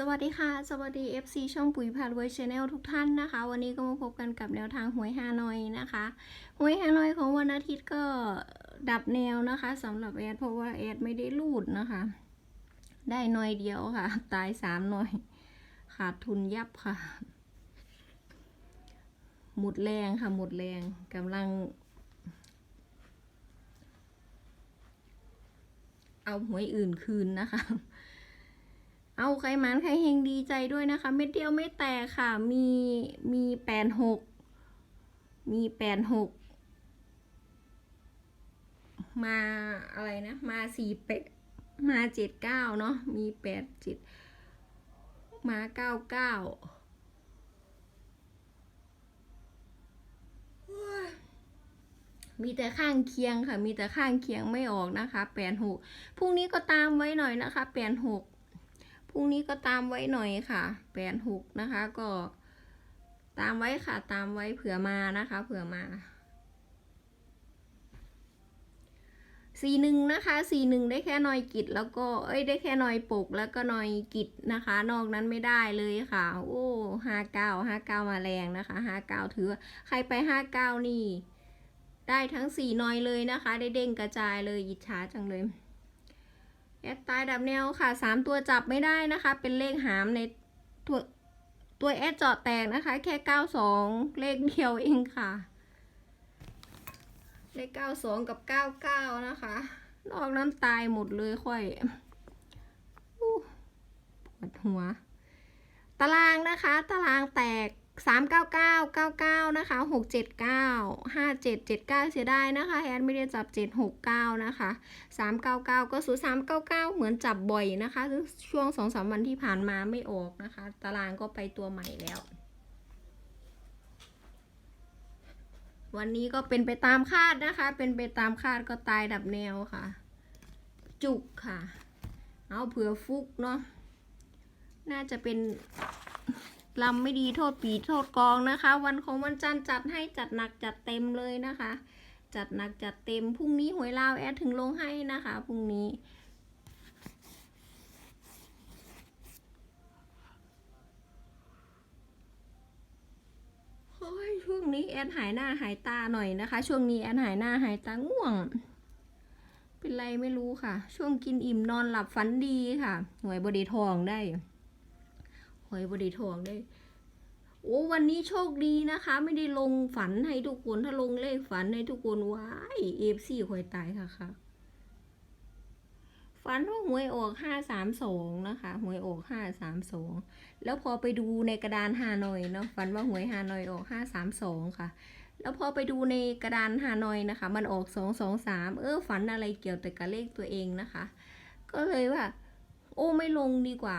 สวัสดีค่ะ สวัสดี FC ช่องปุ๋ยพารวยชาแนลทุกท่านนะคะ วันนี้ก็มาพบกันกับแนวทางหวยฮานอยนะคะหวยฮานอยของวันอาทิตย์ก็ดับแนวนะคะสำหรับแอดเพราะว่าแอดไม่ได้รูดนะคะ ได้หน่อยเดียวค่ะ ตายสามหน่อย ขาดทุนยับค่ะ หมดแรงค่ะ หมดแรงกำลัง เอาหวยอื่นคืนนะคะ เอาใครหมันใครเฮงดีใจด้วยนะคะ เม็ดเดียวไม่แตกค่ะ มีมีแปดหกมีแปดหกมาอะไรนะ มาสี่แปดมาเจ็ดเก้าเนาะมีแปดเจ็ดมาเก้าเก้ามีแต่ข้างเคียงค่ะ มีแต่ข้างเคียงไม่ออกนะคะแปดหกพรุ่งนี้ก็ตามไว้หน่อยนะคะแปดหก รุ่งนี้ก็ตามไว้หน่อยค่ะแปดหกนะคะ ก็ ตามไว้ค่ะ ตามไว้เผื่อมานะคะ เผื่อมาสี่หนึ่งนะคะสี่หนึ่งได้แค่หนอยกิจแล้วก็เอ้ยได้แค่หนอยปกแล้วก็หนอยกิจนะคะ นอกนั้นไม่ได้เลยค่ะ โอ้ห้าเก้าห้าเก้ามาแรงนะคะห้าเก้าถือใครไปห้าเก้านี่ ได้ทั้งสี่หนอยเลยนะคะ ได้เด้งกระจายเลยอิจฉาจังเลย แอดตายดับแนวค่ะสามตัวจับไม่ได้นะคะ เป็นเลขหามในตัวตัวแอดเจาะแตกนะคะ แค่เก้าสองเลขเดียวเองค่ะ เลขเก้าสองกับเก้าเก้านะคะ นอกนั้นตายหมดเลยค่อยปวดหัว ตารางนะคะ ตารางแตก สามเก้าเก้าเก้าเก้านะคะหกเจ็ดเก้าห้าเจ็ดเจ็ดเก้าเสียดายนะคะแอดไม่ได้จับเจ็ดหกเก้านะคะสามเก้าเก้าก็สูสามเก้าเก้าเหมือนจับบ่อยนะคะ ช่วงสองสามวันที่ผ่านมาไม่ออกนะคะ ตารางก็ไปตัวใหม่แล้ว วันนี้ก็เป็นไปตามคาดนะคะ เป็นไปตามคาดก็ตายดับแนวค่ะ จุกค่ะ เอาเผื่อฟุกเนาะน่าจะเป็น ลำไม่ดีโทษปีโทษกองนะคะ วันของวันจันทร์จัดให้จัดหนักจัดเต็มเลยนะคะ จัดหนักจัดเต็มพรุ่งนี้หวยลาวแอดถึงลงให้นะคะพรุ่งนี้ช่วงนี้แอดหายหน้าหายตาหน่อยนะคะ ช่วงนี้แอดหายหน้าหายตาง่วง เป็นไรไม่รู้ค่ะ ช่วงกินอิ่มนอนหลับฝันดีค่ะหวยบไดีทองได้ หวยบดีทองได้โอ้วันนี้โชคดีนะคะ ไม่ได้ลงฝันให้ทุกคนถ้าลงเลขฝันให้ทุกคนว้ายเอฟซีหวยตายค่ะค่ะฝันว่าหวยออกห้าสามสองนะคะหวยออกห้าสามสองแล้วพอไปดูในกระดานฮานอยเนาะฝันว่าหวยฮานอยออกห้าสามสองค่ะ แล้วพอไปดูในกระดานฮานอยนะคะ มันออกสองสองสามเออฝันอะไรเกี่ยวแต่กับเลขตัวเองนะคะ ก็เลยว่า โอ้ไม่ลงดีกว่า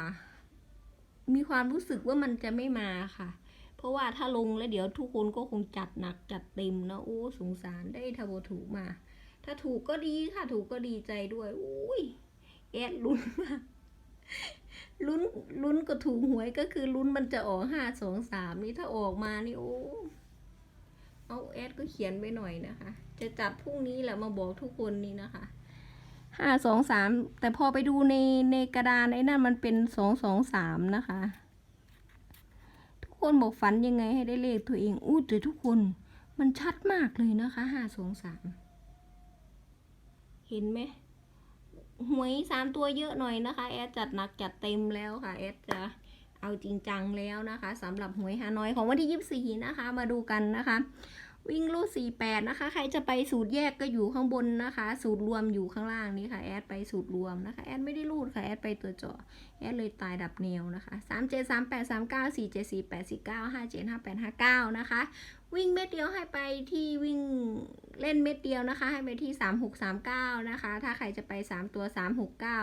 มีความรู้สึกว่ามันจะไม่มาค่ะ เพราะว่าถ้าลงแล้วเดี๋ยวทุกคนก็คงจัดหนักจัดเต็มนะโอ้สงสารได้ทบถูกมา ถ้าถูกก็ดีค่ะ ถูกก็ดีใจด้วยอุ้ยแอดลุ้นมากลุ้นลุ้นก็ถูกหวยก็คือลุ้นมันจะออกห้าสองสามนี่ถ้าออกมานี่โอ้เอาแอดก็เขียนไปหน่อยนะคะ จะจับพรุ่งนี้แหละมาบอกทุกคนนี่นะคะ ห้าสองสามแต่พอไปดูในในกระดานไอ้นั่นมันเป็นสองสองสามนะคะ ทุกคนบอกฝันยังไงให้ได้เลขตัวเองอู้แต่ทุกคนมันชัดมากเลยนะคะห้าสองสามเห็นไหมหวยสามตัวเยอะหน่อยนะคะ แอดจัดหนักจัดเต็มแล้วค่ะ แอดจะเอาจริงจังแล้วนะคะสำหรับหวยฮานอยของวันที่ยี่สี่นะคะ มาดูกันนะคะ วิ่งรูดสี่แปดนะคะ ใครจะไปสูตรแยกก็อยู่ข้างบนนะคะ สูตรรวมอยู่ข้างล่างนี้ค่ะ แอดไปสูตรรวมนะคะ แอดไม่ได้รูดค่ะ แอดไปตัวเจาะแอดเลยตายดับแนวนะคะสามเจ็ดสามแปดสามเก้าสี่เจ็ดสี่แปดสี่เก้าห้าเจ็ดห้าแปดห้าเก้านะคะ วิ่งเม็ดเดียวให้ไปที่วิ่งเล่นเม็ดเดียวนะคะ ให้ไปที่สามหกสามเก้านะคะ ถ้าใครจะไปสามตัวสามหกเก้า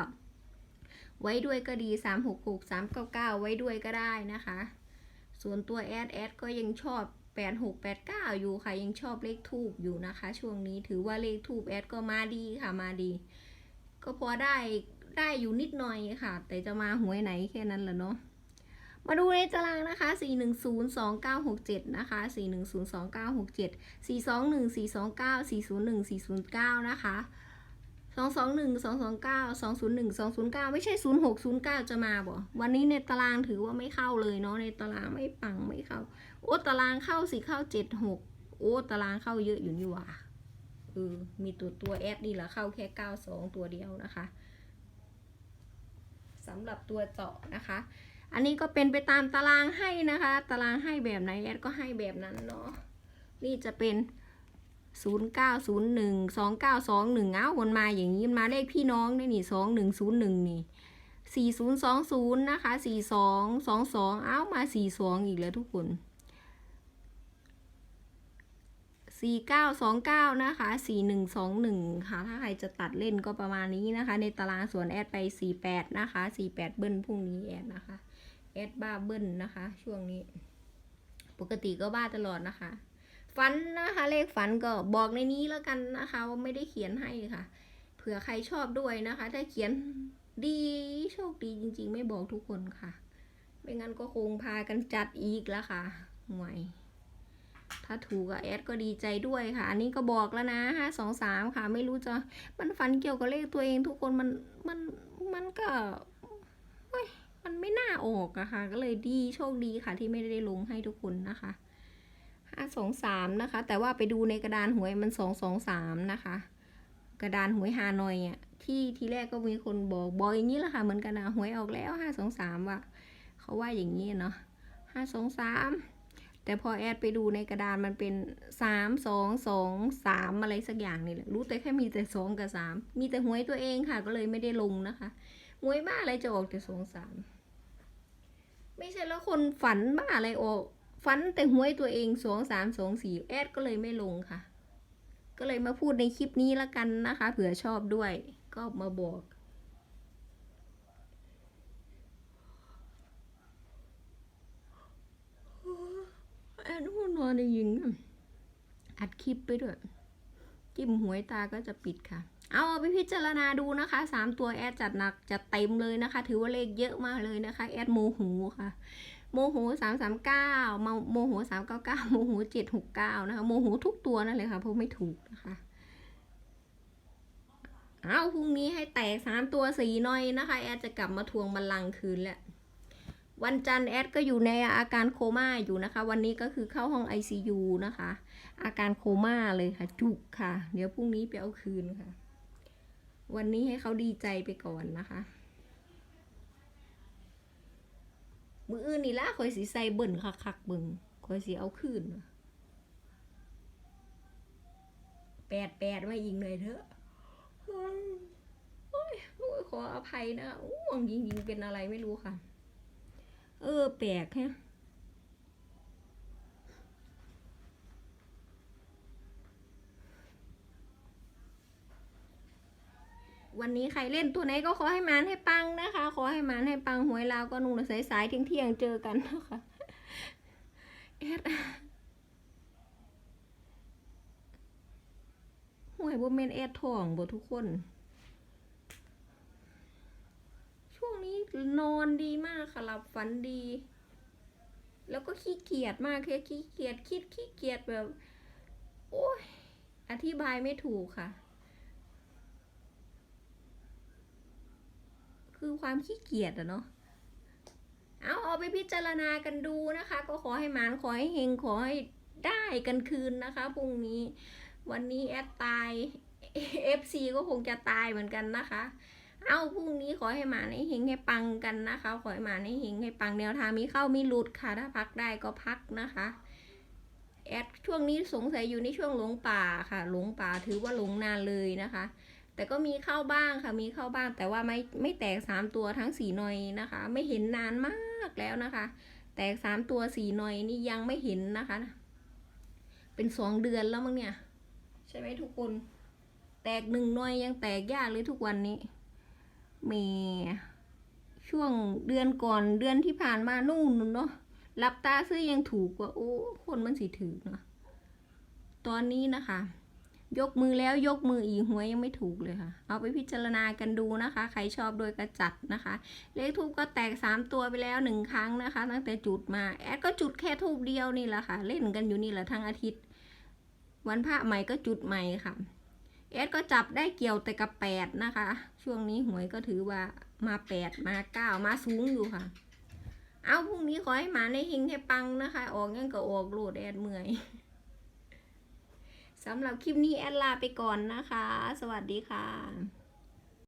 ไว้ด้วยก็ดีสามหกหกสามเก้าเก้าไว้ด้วยก็ได้นะคะ ส่วนตัวแอดแอดก็ยังชอบ แปดหกแปดเก้าอยู่ค่ะ ยังชอบเลขทูบอยู่นะคะ ช่วงนี้ถือว่าเลขทูบแอดก็มาดีค่ะมาดี ก็พอได้ได้อยู่นิดหน่อยค่ะ แต่จะมาหวยไหนแค่นั้นแหละเนาะมาดูในตารางนะคะ 4102967 นะคะ 4102967 421 429 401 409 นะคะ สองสองหนึ่งสองสองเก้าสองศูนย์หนึ่งสองศูนย์เก้าไม่ใช่ศูนย์หกศูนย์เก้าจะมาบ่วันนี้ในตารางถือว่าไม่เข้าเลยเนาะในตารางไม่ปังไม่เข้า โอ้ตารางเข้าสิเข้าเจ็ดหกโอ้ตารางเข้าเยอะอยู่นี่หว่าเออมีตัวตัวแอดนี่แหละเข้าแค่เก้าสองตัวเดียวนะคะสำหรับตัวเจาะนะคะ อันนี้ก็เป็นไปตามตารางให้นะคะ ตารางให้แบบไหนแอดก็ให้แบบนั้นเนาะนี่จะเป็น ศูนย์เก้าศูนย์หนึ่งสองเก้าสองหนึ่งเอ้าวนมาอย่างนี้มันมาเลขพี่น้องได้นี่สองหนึ่งศูนย์หนึ่งนี่สี่ศูนย์สองศูนย์นะคะสี่สองสองสองเอ้ามาสี่สองอีกแล้วทุกคนสี่เก้าสองเก้านะคะสี่หนึ่งสองหนึ่งค่ะ ถ้าใครจะตัดเล่นก็ประมาณนี้นะคะ ในตารางส่วนแอดไปสี่แปดนะคะสี่แปดเบิ้ลพรุ่งนี้แอดนะคะแอดบ้าเบิ้ลนะคะ ช่วงนี้ ปกติก็บ้าตลอดนะคะ ฝันนะคะ เลขฝันก็บอกในนี้แล้วกันนะคะว่าไม่ได้เขียนให้ค่ะ เผื่อใครชอบด้วยนะคะ ถ้าเขียนดีโชคดีจริง ๆ ไม่บอกทุกคนค่ะ ไม่งั้นก็คงพากันจัดอีกแล้วค่ะห่วยถ้าถูกกับแอดก็ดีใจด้วยค่ะ อันนี้ก็บอกแล้วนะห้าสองสามค่ะ ไม่รู้จะมันฝันเกี่ยวกับเลขตัวเองทุกคนมันมันมันก็มันไม่น่าออกอะค่ะ ก็เลยดีโชคดีค่ะที่ไม่ได้ลงให้ทุกคนนะคะ ห้าสองสามนะคะ แต่ว่าไปดูในกระดานหวยมันสองสองสามนะคะ กระดานหวยฮานอยอะที่ทีแรกก็มีคนบอกบอกอย่างนี้แหละค่ะเหมือนกันนะหวยออกแล้วห้าสองสามว่ะเขาว่าอย่างนี้เนาะห้าสองสามแต่พอแอดไปดูในกระดานมันเป็นสามสองสองสามอะไรสักอย่างนี่แหละรู้แต่แค่มีแต่สองกับสามมีแต่หวยตัวเองค่ะ ก็เลยไม่ได้ลงนะคะหวยบ้าอะไรจะออกแต่สองสามไม่ใช่แล้วคนฝันบ้าอะไรออก ฟันแต่หวยตัวเองสองสามสองสี่แอดก็เลยไม่ลงค่ะ ก็เลยมาพูดในคลิปนี้ละกันนะคะ เผื่อชอบด้วย ก็มาบอกแอดหัวนอนได้ยิงอัดคลิปไปด้วยจิ้มหวยตาก็จะปิดค่ะ เอาไปพิจารณาดูนะคะสามตัวแอดจัดหนักจัดเต็มเลยนะคะ ถือว่าเลขเยอะมากเลยนะคะ แอดโมโหค่ะ โมโหสามสามเก้าโมโหสามเก้าเก้าโมโหเจ็ดหกเก้านะคะโมโหทุกตัวนั่นเลยค่ะเพราะไม่ถูกนะคะเอาพรุ่งนี้ให้แตกสามตัวสีหน่อยนะคะ แอดจะกลับมาทวงบัลลังก์คืนแล้ววันจันทร์แอดก็อยู่ในอาการโคม่าอยู่นะคะ วันนี้ก็คือเข้าห้อง ICU นะคะ อาการโคม่าเลยค่ะ จุกค่ะ เดี๋ยวพรุ่งนี้ไปเอาคืนค่ะ วันนี้ให้เขาดีใจไปก่อนนะคะ มืออื่นนี่ละคอยสีใส่เบิ่นคักคักๆเบิ่งคอยสีเอาคืนว่ะแปดแปดมาอีกหน่อยเถอะโอ้ยโอ้ยขออภัยนะอ้วงยิงยิงเป็นอะไรไม่รู้ค่ะ เออ แปลกแฮะ วันนี้ใครเล่นตัวไหนก็ขอให้มันให้ปังนะคะ ขอให้มันให้ปังหวยลาวก็นุ่งสายสายๆเที่ยงเที่ยงๆเจอกันนะคะแอดหวยบ่เมนแอดทองบทุกคน ช่วงนี้นอนดีมากค่ะหลับฝันดี แล้วก็ขี้เกียจมากแค่ขี้เกียจคิดขี้เกียจแบบ โอ้ยอธิบายไม่ถูกค่ะ คือความขี้เกียจอะเนาะเอาเอาไปพิจารณากันดูนะคะ ก็ขอให้หมานขอให้เฮงขอให้ได้กันคืนนะคะพรุ่งนี้ วันนี้แอดตาย FC ก็คงจะตายเหมือนกันนะคะ เอาพรุ่งนี้ขอให้หมาให้เฮงให้ปังกันนะคะ ขอให้หมาให้เฮงให้ปังแนวทางมีเข้ามีหลุดค่ะ ถ้าพักได้ก็พักนะคะ แอดช่วงนี้สงสัยอยู่ในช่วงหลงป่าค่ะ หลงป่าถือว่าหลงนานเลยนะคะ แต่ก็มีเข้าบ้างค่ะมีเข้าบ้าง แต่ว่าไม่ไม่แตกสามตัวทั้งสี่หน่อยนะคะ ไม่เห็นนานมากแล้วนะคะ แตกสามตัวสี่หน่อยนี่ยังไม่เห็นนะคะ เป็นสองเดือนแล้วมั้งเนี่ย ใช่ไหมทุกคน แตกหนึ่งหน่อยยังแตกยากเลยทุกวันนี้เมช่วงเดือนก่อนเดือนที่ผ่านมานู่นเนาะรับตาซื้อยังถูกกว่าโอ้คนมันสิถือเนาะตอนนี้นะคะ ยกมือแล้วยกมืออีกหวยยังไม่ถูกเลยค่ะ เอาไปพิจารณากันดูนะคะ ใครชอบโดยกระจัดนะคะ เลขทูบก็แตก 3 ตัวไปแล้ว1ครั้งนะคะ ตั้งแต่จุดมาแอดก็จุดแค่ทูบเดียวนี่แหละค่ะ เล่นกันอยู่นี่แหละทั้งอาทิตย์ วันพระใหม่ก็จุดใหม่ค่ะแอดก็จับได้เกี่ยวแต่กับแปดนะคะ ช่วงนี้หวยก็ถือว่ามาแปดมาเก้ามาสูงอยู่ค่ะ เอาพรุ่งนี้ขอให้หมาในหิงให้ปังนะคะ ออกงั้นก็ออกโหลดแอดเมื่อย สำหรับคลิปนี้แอดลาไปก่อนนะคะ สวัสดีค่ะ